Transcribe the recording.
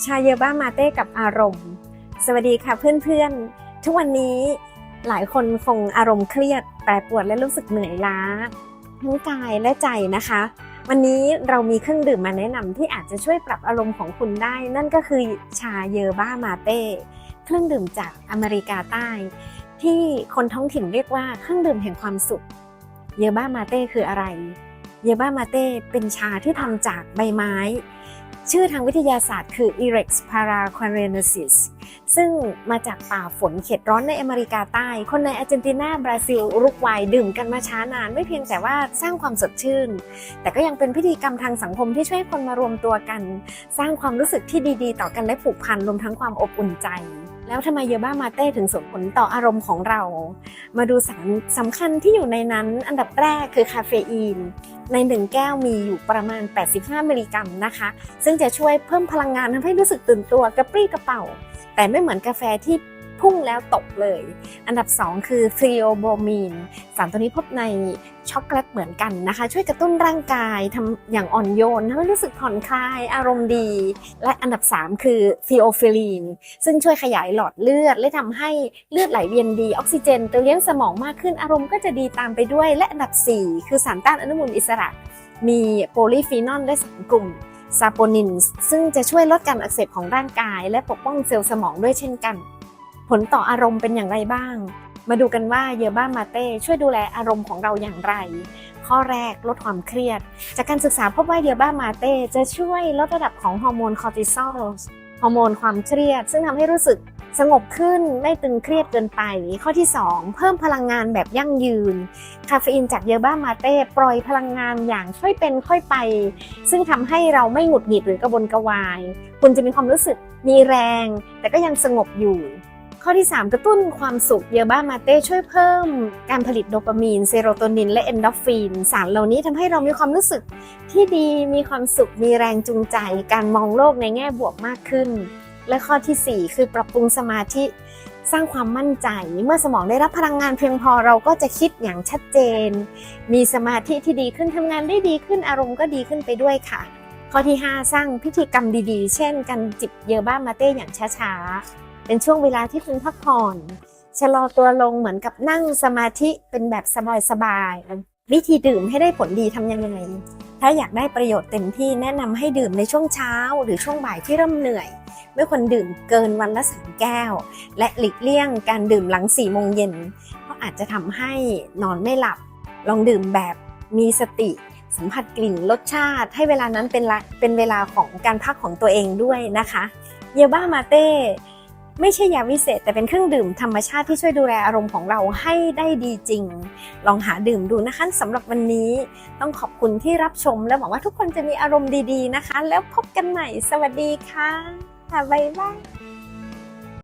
ชาเยอบ้ามาเต้กับอารมณ์ สวัสดีค่ะเพื่อนๆ ทุกวันนี้หลายคนคงอารมณ์เครียดแปรปรวนและรู้สึกเหนื่อยล้า ทั้งกายและใจนะคะ วันนี้เรามีเครื่องดื่มมาแนะนำที่อาจจะช่วยปรับอารมณ์ของคุณได้ นั่นก็คือชาเยอบ้ามาเต้เครื่องดื่มจากอเมริกาใต้ ที่คนท้องถิ่นเรียกว่าเครื่องดื่มแห่งความสุข เยอบ้ามาเต้คืออะไร เยอบ้ามาเต้เป็นชาที่ทำจากใบไม้ ชื่อทางวิทยาศาสตร์คือ Irex paraquarensis ซึ่งมาจากป่าฝนเขตร้อนในอเมริกาใต้ คนในอาร์เจนตินา บราซิลอุรุกวัยดื่มกันมาช้านาน ไม่เพียงแต่ว่าสร้างความสดชื่น แต่ก็ยังเป็นพิธีกรรมทางสังคมที่ช่วยคนมารวมตัวกัน สร้างความรู้สึกที่ดีๆ ต่อกันและผูกพันรวมทั้งความอบอุ่นใจ แล้วทำไมเยอบ้ามาเต้ถึงส่งผลต่ออารมณ์ของเรา มาดูสารสำคัญที่อยู่ในนั้น อันดับแรกคือคาเฟอีน ในหนึ่งแก้วมีอยู่ประมาณ 85 มิลลิกรัมนะคะ ซึ่งจะช่วยเพิ่มพลังงานทำให้รู้สึกตื่นตัวกระปรี้กระเป๋า แต่ไม่เหมือนกาแฟที่ พุ่งแล้วตกเลย อันดับ 2 คือทริโอโบมีนสารตัวนี้พบในช็อกโกแลตเหมือนกันนะคะ ช่วยกระตุ้นร่างกายทำอย่างอ่อนโยนทำให้รู้สึกผ่อนคลายอารมณ์ดี และอันดับ 3 คือฟิโอฟิลีนซึ่งช่วยขยายหลอดเลือด และทำให้เลือดไหลเวียนดี ออกซิเจนเติมเลี้ยงสมองมากขึ้นอารมณ์ก็จะดีตามไปด้วย และอันดับ 4 คือสารต้านอนุมูลอิสระ มีโพลีฟีนอลได้สามกลุ่มซาโปนินซึ่งจะช่วยลดการอักเสบของร่างกาย และปกป้องเซลล์สมองด้วยเช่นกัน ผลต่ออารมณ์เป็นอย่างไรบ้าง มาดูกันว่าเยอบ้ามาเต้ช่วยดูแลอารมณ์ของเราอย่างไร ข้อแรกลดความเครียด จากการศึกษาพบว่าเยอบ้ามาเต้จะช่วยลดระดับของฮอร์โมนคอร์ติซอลฮอร์โมนความเครียด ซึ่งทำให้รู้สึกสงบขึ้นไม่ตึงเครียดเกินไป ข้อที่ 2 เพิ่มพลังงานแบบยั่งยืน คาเฟอีนจากเยอบ้ามาเต้ปล่อยพลังงานอย่างค่อยเป็นค่อยไป ซึ่งทำให้เราไม่หงุดหงิดหรือกระวนกระวาย คุณจะมีความรู้สึกมีแรง แต่ก็ยังสงบอยู่ ข้อที่ 3 กระตุ้นความสุขเยอบ้ามาเต้ช่วยเพิ่ม การผลิตโดปามีนเซโรโทนิน และเอนโดฟิน สารเหล่านี้ทำให้เรามีความรู้สึกที่ดีมีความสุขมีแรงจูงใจ การมองโลกในแง่บวกมากขึ้น และข้อทีสี่ 4 คือปรับปรุงสมาธิสร้างความมั่นใจ เมื่อสมองได้รับพลังงานเพียงพอเราก็จะคิดอย่างชัดเจน มีสมาธิที่ดีขึ้นทำงานได้ดีขึ้นอารมณ์ก็ดีขึ้นไปด้วยค่ะ ข้อที่ 5 สร้างพิธีกรรมดีๆ เช่น การจิบเยอบ้ามาเต้อย่างช้าๆ เป็นช่วงเวลาที่คุณพักผ่อน ชะลอตัวลงเหมือนกับนั่งสมาธิเป็นแบบสบายๆวิธีดื่มให้ได้ผลดีทำยังไง ถ้าอยากได้ประโยชน์เต็มที่แนะนำให้ดื่มในช่วงเช้า หรือช่วงบ่ายที่เริ่มเหนื่อย ไม่ควรดื่มเกินวันละสามแก้ว และหลีกเลี่ยงการดื่มหลังสี่โมงเย็นเพราะอาจจะทำให้นอนไม่หลับ ลองดื่มแบบมีสติสัมผัสกลิ่นรสชาติ ให้เวลานั้นเป็นเป็นเวลาของการพักของตัวเองด้วยนะคะ เยบ้ามาเต้ ไม่ใช่ยาวิเศษ แต่เป็นเครื่องดื่มธรรมชาติที่ช่วยดูแลอารมณ์ของเราให้ได้ดีจริง ลองหาดื่มดูนะคะสำหรับวันนี้ ต้องขอบคุณที่รับชม และหวังว่าทุกคนจะมีอารมณ์ดีๆนะคะ แล้วพบกันใหม่ สวัสดีค่ะบ๊ายบาย